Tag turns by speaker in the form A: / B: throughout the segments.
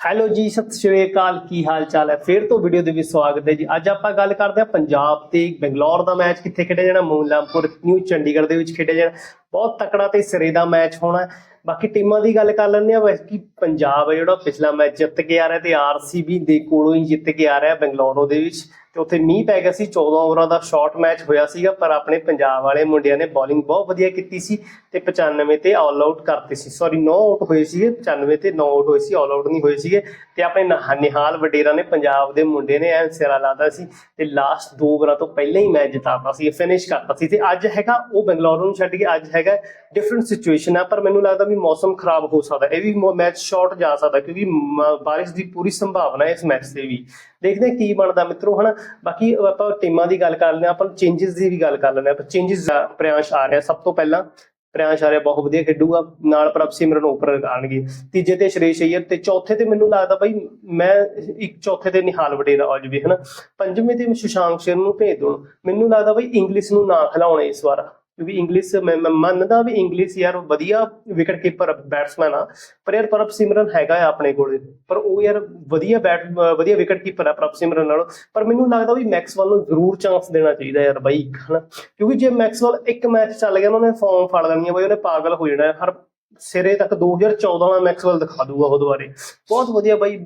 A: Hello ਜੀ, ਸਤਿ ਸ਼੍ਰੀ ਅਕਾਲ, ਕੀ ਹਾਲ ਚਾਲ ਹੈ? ਫੇਰ ਤੋਂ ਵੀਡੀਓ ਦੇ ਵਿੱਚ ਸਵਾਗਤ ਹੈ ਜੀ। ਅੱਜ ਆਪਾਂ ਗੱਲ ਕਰਦੇ ਹਾਂ ਪੰਜਾਬ ਤੇ ਬੰਗਲੌਰ ਦਾ ਮੈਚ ਕਿੱਥੇ ਖੇਡਿਆ ਜਾਣਾ ਮੂਲਾਂਪੁਰ ਨਿਊ ਚੰਡੀਗੜ੍ਹ ਦੇ ਵਿੱਚ ਖੇਡਿਆ ਜਾਣਾ। ਬਹੁਤ ਤਕੜਾ ਤੇ ਸਿਰੇ ਦਾ ਮੈਚ ਹੋਣਾ। ਬਾਕੀ ਟੀਮਾਂ ਦੀ ਗੱਲ ਕਰ ਲੈਂਦੇ ਆ ਵੈਸੇ ਕਿ ਪੰਜਾਬ ਹੈ ਜਿਹੜਾ ਪਿਛਲਾ ਮੈਚ ਜਿੱਤ ਕੇ ਆ ਰਿਹਾ ਤੇ ਆਰਸੀਬੀ ਦੇ ਕੋਲੋਂ ਹੀ ਜਿੱਤ ਕੇ ਆ ਰਿਹਾ ਬੰਗਲੌਰੋ ਦੇ ਵਿੱਚ। ਤੇ ਉੱਥੇ ਮੀਂਹ ਪੈ ਗਿਆ ਸੀ 14 ਓਵਰਾਂ ਦਾ ਸ਼ਾਰਟ ਮੈਚ ਹੋਇਆ ਸੀਗਾ, ਪਰ ਆਪਣੇ ਪੰਜਾਬ ਵਾਲੇ ਮੁੰਡਿਆਂ ਨੇ ਬੋਲਿੰਗ ਬਹੁਤ ਵਧੀਆ ਕੀਤੀ ਸੀ ਤੇ 95 ਤੇ ਆਲ ਆਊਟ ਕਰਤੇ ਸੀ। ਸੌਰੀ 9 ਆਊਟ ਹੋਏ ਸੀਗੇ 95 ਤੇ 9 ਆਊਟ ਹੋਏ ਸੀ ਆਲ ਆਊਟ ਨਹੀਂ ਹੋਏ ਸੀਗੇ। ਤੇ ਆਪਣੇ ਨਹਾ- ਨਿਹਾਲ ਵਡੇਰਾ ਨੇ ਪੰਜਾਬ ਦੇ ਮੁੰਡੇ ਨੇ ਐਨ ਸਿਰਾ ਲਾਦਾ ਸੀ ਤੇ ਲਾਸਟ ਦੋ ਓਵਰਾਂ ਤੋਂ ਪਹਿਲਾਂ ਹੀ ਮੈਚ ਜਿਤਾਤਾ ਸੀ ਫਿਨਿਸ਼ ਕਰਤਾ ਸੀ। ਤੇ ਅੱਜ ਹੈਗਾ, ਉਹ ਬੰਗਲੌਰ ਨੂੰ ਛੱਡ ਕੇ ਅੱਜ ਹੈਗਾ ਡਿਫਰੈਂਟ ਸਿਚੁਏਸ਼ਨ ਆ, ਪਰ ਮੈਨੂੰ ਲੱਗਦਾ ਵੀ ਮੌਸਮ ਖਰਾਬ ਹੋ ਸਕਦਾ, ਇਹ ਵੀ ਮੈਚ ਸ਼ਾਰਟ ਜਾ ਸਕਦਾ, ਕਿਉਂਕਿ ਬਾਰਿਸ਼ ਦੀ ਪੂਰੀ ਸੰਭਾਵਨਾ ਹੈ ਇਸ ਮੈਚ ਤੇ ਵੀ। ਦੇਖਦੇ ਹਾਂ ਕੀ ਬਣਦਾ ਮਿੱਤਰੋ, ਹਨਾ? ਬਾਕੀ ਆਪਾਂ ਟੀਮਾਂ ਦੀ ਗੱਲ ਕਰ ਲੈਂਦੇ ਹਾਂ, ਆਪਾਂ ਚੇਂਜਸ ਦੀ ਵੀ ਗੱਲ ਕਰ ਲੈਂਦੇ ਆਪਾਂ ਚੇਂਜਸ ਪ੍ਰਿਆੰਸ਼ ਆ ਰਿਹਾ ਸਭ ਤੋਂ ਪਹਿਲਾਂ। ਪ੍ਰਿਆੰਸ਼ ਆ ਰਿਹਾ, ਬਹੁਤ ਵਧੀਆ ਖੇਡੂਗਾ। ਨਾਲ ਪ੍ਰਭ ਸਿਮਰਨ ਉੱਪਰ ਆਣਗੇ ਤੀਜੇ ਤੇ ਸ਼੍ਰੇਸ਼ ਅਈਅਰ ਤੇ ਚੌਥੇ ਤੇ ਮੈਨੂੰ ਲੱਗਦਾ ਬਾਈ ਮੈਂ ਇੱਕ ਚੌਥੇ ਤੇ ਨਿਹਾਲ ਵਡੇਰਾ ਆ ਜਾਵੇ ਹਨਾ? ਪੰਜਵੇਂ ਤੇ ਮੈਂ ਸ਼ਸ਼ਾਂਕ ਸ਼ੇਰ ਨੂੰ ਭੇਜ ਦੂੰ ਮੈਨੂੰ ਲੱਗਦਾ ਬਾਈ ਇੰਗਲਿਸ਼ ਨੂੰ ਨਾ ਖਿਲਾਉਣੇ ਇਸ ਵਾਰ। ਕਿਉਂਕਿ ਇੰਗਲਿਸ਼ ਮੈਂ ਮੰਨਦਾ ਵੀ ਇੰਗਲਿਸ਼ ਯਾਰ ਵਧੀਆ ਵਿਕਟ ਕੀਪਰ ਬੈਟਸਮੈਨ ਆ। ਪਰ ਯਾਰ ਪ੍ਰਭ ਸਿਮਰਨ ਹੈਗਾ ਆ ਆਪਣੇ ਕੋਲ। ਪਰ ਉਹ ਯਾਰ ਵਧੀਆ ਬੈਟ ਵਧੀਆ ਵਿਕਟ ਕੀਪਰ ਆ ਪ੍ਰਭ ਸਿਮਰਨ ਨਾਲੋਂ। ਪਰ ਮੈਨੂੰ ਲੱਗਦਾ ਵੀ ਮੈਕਸਵੈਲ ਨੂੰ ਜ਼ਰੂਰ ਚਾਂਸ ਦੇਣਾ ਚਾਹੀਦਾ ਯਾਰ ਬਾਈ, ਹਨਾ। ਕਿਉਂਕਿ ਜੇ ਮੈਕਸਵੈਲ ਇੱਕ ਮੈਚ ਚੱਲ ਗਿਆ, ਉਹਨਾਂ ਨੇ ਫਾਰਮ ਫੜ ਲੈਣੀ ਆ ਬਾਈ, ਉਹਨੇ ਪਾਗਲ ਹੋ ਜਾਣਾ। ਹਰ ਸਿਰੇ ਤੱਕ 2014 ਵਾਲਾ ਮੈਕਸਵੈਲ ਦਿਖਾ ਦੂਗਾ ਉਹ ਦੁਬਾਰੇ। ਬਹੁਤ ਵਧੀਆ ਬਾਈ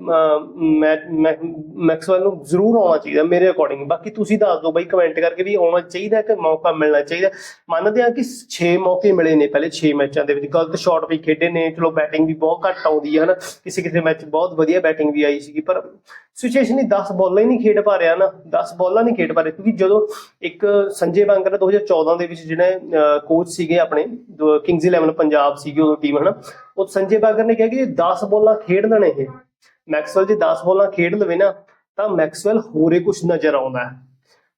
A: ਮੈਕਸਵੈਲ ਨੂੰ ਜ਼ਰੂਰ ਆਉਣਾ ਚਾਹੀਦਾ ਮੇਰੇ ਅਕੋਰਡਿੰਗ ਬਾਕੀ ਤੁਸੀਂ ਦੱਸ ਦਿਓ ਬਾਈ ਕਮੈਂਟ ਕਰਕੇ ਵੀ ਆਉਣਾ ਚਾਹੀਦਾ ਕਿ ਮੌਕਾ ਮਿਲਣਾ ਚਾਹੀਦਾ। ਮੰਨਦੇ ਆ ਕਿ 6 ਮੌਕੇ ਮਿਲੇ ਨੇ ਪਹਿਲੇ 6 ਮੈਚਾਂ ਦੇ ਵਿੱਚ। ਗਲਤ ਸ਼ਾਟ ਵੀ ਖੇਡੇ ਨੇ, ਚਲੋ ਬੈਟਿੰਗ ਵੀ ਬਹੁਤ ਘੱਟ ਆਉਂਦੀ ਹੈ, ਹਨਾ? ਕਿਸੇ ਕਿਸੇ ਮੈਚ ਬਹੁਤ ਵਧੀਆ ਬੈਟਿੰਗ ਵੀ ਆਈ ਸੀਗੀ, ਪਰ ਸਿਚੁਏਸ਼ਨ ਹੀ 10 ਬਾਲਾਂ ਹੀ ਨਹੀਂ ਖੇਡ ਪਾ ਰਿਹਾ ਨਾ। 10 ਬੋਲਾਂ ਨਹੀਂ ਖੇਡ ਪਾ ਰਿਹਾ, ਕਿਉਂਕਿ ਜਦੋਂ ਇੱਕ ਸੰਜੇ ਬਾਂਗਰ 2014 ਦੇ ਵਿੱਚ ਜਿਹੜੇ ਕੋਚ ਸੀਗੇ ਆਪਣੇ ਕਿੰਗਜ਼ 11 ਪੰਜਾਬ ਸੀਗੇ ਉਹ ਟੀਮ ਹਨਾ, ਉਹ ਸੰਜੇ ਬਾਗਰ ਨੇ ਕਿਹਾ ਕਿ 10 ਬੋਲਾਂ ਖੇਡ ਲੈਣੇ ਇਹ, ਮੈਕਸਵੈਲ ਜੇ 10 ਬੋਲਾਂ ਖੇਡ ਲਵੇ ਨਾ, ਤਾਂ ਮੈਕਸਵੈਲ ਹੋਰੇ ਕੁਝ ਨਜ਼ਰ ਆਉਂਦਾ ਹੈ।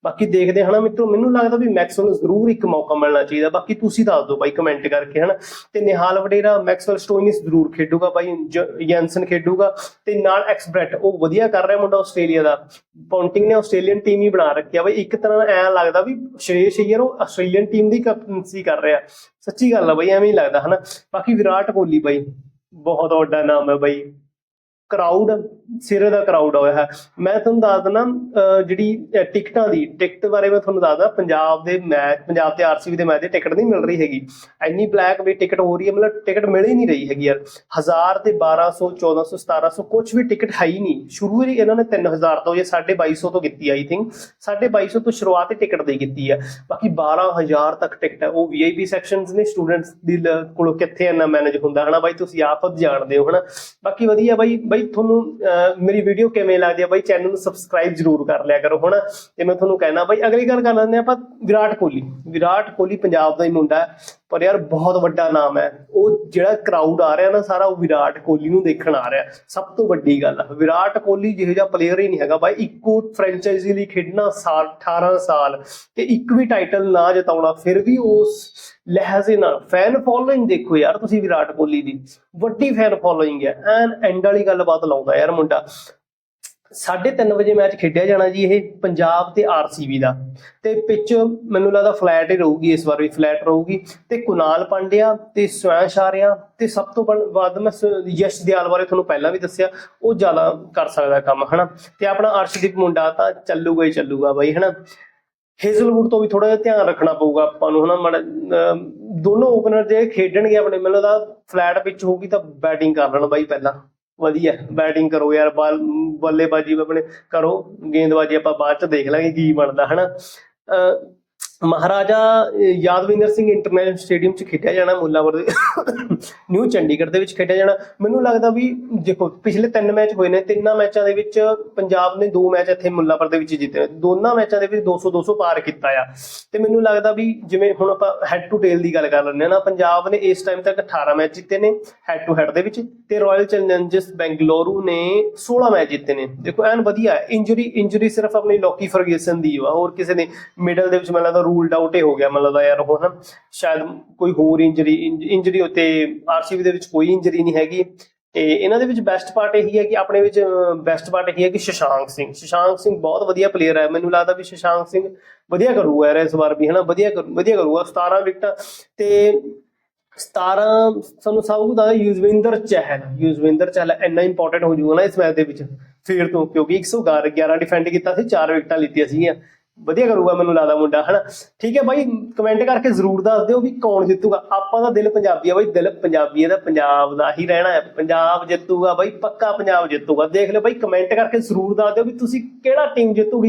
A: ਬਾਕੀ ਦੇਖਦੇ ਹਨਾ ਮਿੱਤਰੋ, ਮੈਨੂੰ ਲੱਗਦਾ ਵੀ ਮੈਕਸਵੈਲ ਨੂੰ ਜ਼ਰੂਰ ਇੱਕ ਮੌਕਾ ਮਿਲਣਾ ਚਾਹੀਦਾ। ਬਾਕੀ ਤੁਸੀਂ ਦੱਸ ਦਿਓ ਬਾਈ ਕਮੈਂਟ ਕਰਕੇ, ਹਨਾ? ਤੇ ਨਿਹਾਲ ਵਡੇਰਾ ਮੈਕਸਵੈਲ ਸਟੋਇਨਿਸ ਜ਼ਰੂਰ ਖੇਡੂਗਾ ਬਾਈ, ਜ- ਖੇਡੂਗਾ। ਤੇ ਨਾਲ ਐਕਸਬ੍ਰੈਟ, ਉਹ ਵਧੀਆ ਕਰ ਰਿਹਾ ਮੁੰਡਾ ਆਸਟ੍ਰੇਲੀਆ ਦਾ। ਪੌਂਟਿੰਗ ਨੇ ਆਸਟ੍ਰੇਲੀਅਨ ਟੀਮ ਹੀ ਬਣਾ ਰੱਖਿਆ ਬਾਈ। ਇੱਕ ਤਰ੍ਹਾਂ ਨਾਲ ਐਂ ਲੱਗਦਾ ਵੀ ਸ਼੍ਰੇਸ਼ ਅਈਅਰ ਉਹ ਆਸਟ੍ਰੇਲੀਅਨ ਟੀਮ ਦੀ ਕੈਪਟਨਸੀ ਕਰ ਰਿਹਾ। ਸੱਚੀ ਗੱਲ ਆ ਬਾਈ, ਐਵੇਂ ਹੀ ਲੱਗਦਾ, ਹਨਾ? ਬਾਕੀ ਵਿਰਾਟ ਕੋਹਲੀ ਬਾਈ, ਬਹੁਤ ਵੱਡਾ ਨਾਮ ਹੈ ਬਾਈ। ਕਰਾਊਡ ਸਿਰੇ ਦਾ ਕਰਾਊਡ ਹੋਇਆ ਹੈ। ਮੈਂ ਤੁਹਾਨੂੰ ਦੱਸ ਦਿੰਦਾ ਜਿਹੜੀ ਟਿਕਟਾਂ ਦੀ, ਟਿਕਟ ਬਾਰੇ ਮੈਂ ਤੁਹਾਨੂੰ ਦੱਸਦਾ, ਪੰਜਾਬ ਦੇ ਮੈਚ, ਪੰਜਾਬ ਤੇ ਆਰਸੀਬੀ ਦੇ ਮੈਚ ਦੀ ਟਿਕਟ ਨਹੀਂ ਮਿਲ ਰਹੀ ਹੈਗੀ। ਐਨੀ ਬਲੈਕ ਵੀ ਟਿਕਟ ਹੋ ਰਹੀ ਹੈ, ਮਤਲਬ ਟਿਕਟ ਮਿਲ ਹੀ ਨਹੀਂ ਰਹੀ ਹੈਗੀ ਯਾਰ। 1000 ਤੇ 1200 1400 1700 ਕੁਝ ਵੀ ਟਿਕਟ ਹੈ ਹੀ ਨਹੀਂ। ਸ਼ੁਰੂ ਹੀ ਇਹਨਾਂ ਨੇ 3000 ਤੋਂ, ਜਾਂ 2250 ਤੋਂ ਕੀਤੀ ਆਈ ਥਿੰਕ 2250 ਤੋਂ ਸ਼ੁਰੂਆਤ ਹੀ ਟਿਕਟ ਦੀ ਕੀਤੀ ਹੈ ਬਾਕੀ 12000 ਤੱਕ ਟਿਕਟ ਹੈ। ਉਹ ਵੀਆਈਪੀ ਸੈਕਸ਼ਨਸ ਨੇ ਸਟੂਡੈਂਟਸ ਦੀ ਕੋਲੋਂ ਕਿੱਥੇ ਇੰਨਾ ਮੈਨੇਜ ਹੁੰਦਾ, ਹਨਾ ਬਾਈ? ਤੁਸੀਂ ਆਪ ਜਾਣਦੇ ਹੋ, ਹਨਾ? ਬਾਕੀ ਵਧੀਆ ਬਾਈ ਬਾਈ ਤੁਹਾਨੂੰ ਅਹ, ਮੇਰੀ ਵੀਡੀਓ ਕਿਵੇਂ ਲੱਗਦੀ ਹੈ ਬਾਈ ਚੈਨਲ ਨੂੰ ਸਬਸਕ੍ਰਾਈਬ ਜ਼ਰੂਰ ਕਰ ਲਿਆ ਕਰੋ ਹਨਾ? ਤੇ ਮੈਂ ਤੁਹਾਨੂੰ ਕਹਿਣਾ ਬਾਈ ਅਗਲੀ ਗੱਲ ਕਰ ਲੈਂਦੇ ਆਪਾਂ ਵਿਰਾਟ ਕੋਹਲੀ। ਵਿਰਾਟ ਕੋਹਲੀ ਪੰਜਾਬ ਦਾ ਹੀ ਮੁੰਡਾ ਹੈ ਪਰ ਯਾਰ ਬਹੁਤ ਵੱਡਾ ਨਾਮ ਹੈ। ਉਹ ਜਿਹੜਾ ਕਰਾਊਡ ਆ ਰਿਹਾ ਨਾ ਸਾਰਾ ਉਹ ਵਿਰਾਟ ਕੋਹਲੀ ਨੂੰ ਦੇਖਣ ਆ ਰਿਹਾ। ਸਭ ਤੋਂ ਵੱਡੀ ਗੱਲ ਆ ਵਿਰਾਟ ਕੋਹਲੀ ਜਿਹੋ ਜਿਹਾ ਪਲੇਅਰ ਹੀ ਨਹੀਂ ਹੈਗਾ ਬਾਈ। ਇੱਕੋ ਫਰੈਂਚਾਈਜ਼ੀ ਲਈ ਖੇਡਣਾ ਸਾਲ 18 ਸਾਲ ਤੇ ਇੱਕ ਵੀ ਟਾਈਟਲ ਨਾ ਜਿਤਾਉਣਾ ਫਿਰ ਵੀ ਉਸ ਲਹਿਜ਼ੇ ਨਾਲ। ਫੈਨ ਫੋਲੋਇੰਗ ਦੇਖੋ ਯਾਰ ਤੁਸੀਂ ਵਿਰਾਟ ਕੋਹਲੀ ਦੀ। ਵੱਡੀ ਫੈਨ ਫੋਲੋਇੰਗ ਹੈ। ਐਨ ਐਂਡ ਵਾਲੀ ਗੱਲਬਾਤ ਲਾਉਂਦਾ ਯਾਰ ਮੁੰਡਾ। 3:30 ਵਜੇ ਮੈਚ ਖੇਡਿਆ ਜਾਣਾ ਜੀ ਇਹ ਪੰਜਾਬ ਤੇ ਆਰਸੀਬੀ ਦਾ। ਤੇ ਪਿੱਚ ਮੈਨੂੰ ਲੱਗਦਾ ਫਲੈਟ ਹੀ ਰਹੂਗੀ ਇਸ ਵਾਰ ਵੀ ਫਲੈਟ ਰਹੂਗੀ। ਤੇ ਕੁਨਾਲ ਪਾਂਡਿਆ ਤੇ ਸਵੈਸ਼ ਆਰਿਆ ਤੇ ਸਭ ਤੋਂ ਵੱਧ ਮੈਂ ਯਸ਼ ਦਿਆਲ ਬਾਰੇ ਤੁਹਾਨੂੰ ਪਹਿਲਾਂ ਵੀ ਦੱਸਿਆ, ਉਹ ਜ਼ਿਆਦਾ ਕਰ ਸਕਦਾ ਕੰਮ, ਹਨਾ? ਤੇ ਆਪਣਾ ਅਰਸ਼ਦੀਪ ਮੁੰਡਾ ਤਾਂ ਚੱਲੂਗਾ ਹੀ ਚੱਲੂਗਾ ਬਾਈ, ਹਨਾ? ਹੇਜ਼ਲਵੁੱਡ ਤੋਂ ਵੀ ਥੋੜਾ ਜਿਹਾ ਧਿਆਨ ਰੱਖਣਾ ਪਊਗਾ ਆਪਾਂ ਨੂੰ, ਹਨਾ? ਮਾੜਾ ਦੋਨੋਂ ਓਪਨਰ ਜੇ ਖੇਡਣਗੇ ਆਪਣੇ, ਮੈਨੂੰ ਲੱਗਦਾ ਫਲੈਟ ਪਿੱਚ ਹੋਊਗੀ ਤਾਂ ਬੈਟਿੰਗ ਕਰ ਲੈਣ ਬਾਈ ਪਹਿਲਾਂ। ਵਧੀਆ ਬੈਟਿੰਗ ਕਰੋ ਯਾਰ, ਬਾਲ, ਬੱਲੇਬਾਜ਼ੀ ਆਪਣੇ ਕਰੋ, ਗੇਂਦਬਾਜ਼ੀ ਆਪਾਂ ਬਾਅਦ ਚ ਦੇਖ ਲਾਂਗੇ ਕੀ ਬਣਦਾ, ਹਨਾ? ਅਹ ਮਹਾਰਾਜਾ ਯਾਦਵਿੰਦਰ ਸਿੰਘ ਇੰਟਰਨੈਸ਼ਨਲ ਸਟੇਡੀਅਮ 'ਚ ਖੇਡਿਆ ਜਾਣਾ, ਮੁੱਲਾਂਪੁਰ ਦੇ ਨਿਊ ਚੰਡੀਗੜ੍ਹ ਦੇ ਵਿੱਚ ਖੇਡਿਆ ਜਾਣਾ। ਮੈਨੂੰ ਲੱਗਦਾ ਵੀ ਦੇਖੋ, ਪਿਛਲੇ ਤਿੰਨ ਮੈਚ ਹੋਏ ਨੇ, ਤਿੰਨਾਂ ਮੈਚਾਂ ਦੇ ਵਿੱਚ ਪੰਜਾਬ ਨੇ ਦੋ ਮੈਚ ਇੱਥੇ ਮੁੱਲਾਂਪੁਰ ਦੇ ਵਿੱਚ ਜਿੱਤੇ ਨੇ। ਦੋਨਾਂ ਮੈਚਾਂ ਦੇ ਵਿੱਚ 200 200 ਪਾਰ ਕੀਤਾ ਆ। ਤੇ ਮੈਨੂੰ ਲੱਗਦਾ ਵੀ ਜਿਵੇਂ ਹੁਣ ਆਪਾਂ ਹੈਡ ਟੂ ਟੇਲ ਦੀ ਗੱਲ ਕਰ ਲੈਂਦੇ ਹਾਂ ਨਾ, ਪੰਜਾਬ ਨੇ ਇਸ ਟਾਈਮ ਤੱਕ 18 ਮੈਚ ਜਿੱਤੇ ਨੇ ਹੈਡ ਟੂ ਹੈਡ ਦੇ ਵਿੱਚ। ਤੇ ਰਾਇਲ ਚੈਲੰਜਰਸ ਬੈਂਗਲੌਰੂ ਨੇ 16 ਮੈਚ ਜਿੱਤੇ ਨੇ। ਦੇਖੋ, ਐਨ ਵਧੀਆ ਇੰਜਰੀ ਇੰਜਰੀ ਸਿਰਫ ਆਪਣੀ ਲੋਕੀ ਫਰਗੇਸਨ ਦੀ ਵਾ ਹੋਰ ਕਿਸੇ ਨੇ ਮਿਡਲ ਦੇ ਵਿੱਚ ਮੈਨੂੰ ਲੱਗਦਾ ਰੂਲਡ ਆਊਟ ਹੀ ਹੋ ਗਿਆ ਮਤਲਬ ਯਾਰ ਉਹ ਨਾ, ਸ਼ਾਇਦ ਕੋਈ ਹੋਰ ਇੰਜਰੀ ਇੰਜਰੀ ਉਤੇ ਆਰਸੀਬੀ ਦੇ ਵਿੱਚ ਕੋਈ ਇੰਜਰੀ ਨਹੀਂ ਹੈਗੀ। ਤੇ ਇਹਨਾਂ ਦੇ ਵਿੱਚ ਬੈਸਟ ਪਾਰਟ ਇਹੀ ਹੈ ਕਿ ਆਪਣੇ ਵਿੱਚ ਬੈਸਟ ਪਾਰਟ ਇਹੀ ਹੈ ਕਿ ਸ਼ਸ਼ਾਂਕ ਸਿੰਘ। ਸ਼ਸ਼ਾਂਕ ਸਿੰਘ ਬਹੁਤ ਵਧੀਆ ਪਲੇਅਰ ਹੈ। ਮੈਨੂੰ ਲੱਗਦਾ ਵੀ ਸ਼ਸ਼ਾਂਕ ਸਿੰਘ ਵਧੀਆ ਕਰੂਗਾ ਯਾਰ ਇਸ ਵਾਰ ਵੀ, ਹਨਾ? ਵਧੀਆ ਕਰੂ- ਵਧੀਆ ਕਰੂਗਾ। 17 ਵਿਕਟਾਂ ਤੇ 17 ਸਾਨੂੰ ਸਭ ਨੂੰ ਦਾ ਯੂਜ਼ਵਿੰਦਰ ਚਹਿਲ। ਯੂਜ਼ਵਿੰਦਰ ਚਹਿਲ ਇੰਨਾ ਇੰਪੋਰਟੈਂਟ ਹੋ ਜਾਊਗਾ ਨਾ ਇਸ ਮੈਚ ਦੇ ਵਿੱਚ ਫੇਰ ਤੋਂ, ਕਿਉਂਕਿ 111 ਡਿਫੈਂਡ ਕੀਤਾ ਸੀ 4 ਵਿਕਟਾਂ ਲਿੱਤੀਆਂ ਸੀਗੀਆਂ। ਵਧੀਆ ਕਰੂਗਾ ਮੈਨੂੰ ਲੱਗਦਾ ਮੁੰਡਾ, ਹਨਾ? ਠੀਕ ਹੈ ਬਾਈ ਕਮੈਂਟ ਕਰਕੇ ਜ਼ਰੂਰ ਦੱਸ ਦਿਓ ਵੀ ਕੌਣ ਜਿੱਤੂਗਾ। ਆਪਾਂ ਦਾ ਦਿਲ ਪੰਜਾਬੀ ਆ ਬਾਈ, ਦਿਲ ਪੰਜਾਬੀ ਹੈ ਤਾਂ ਪੰਜਾਬ ਦਾ ਹੀ ਰਹਿਣਾ ਹੈ। ਪੰਜਾਬ ਜਿੱਤੂਗਾ ਬਾਈ, ਪੱਕਾ ਪੰਜਾਬ ਜਿੱਤੂਗਾ। ਦੇਖ ਲਿਓ ਬਾਈ ਕਮੈਂਟ ਕਰਕੇ ਜ਼ਰੂਰ ਦੱਸ ਦਿਓ ਵੀ ਤੁਸੀਂ ਕਿਹੜਾ ਟੀਮ ਜਿੱਤੂਗੀ।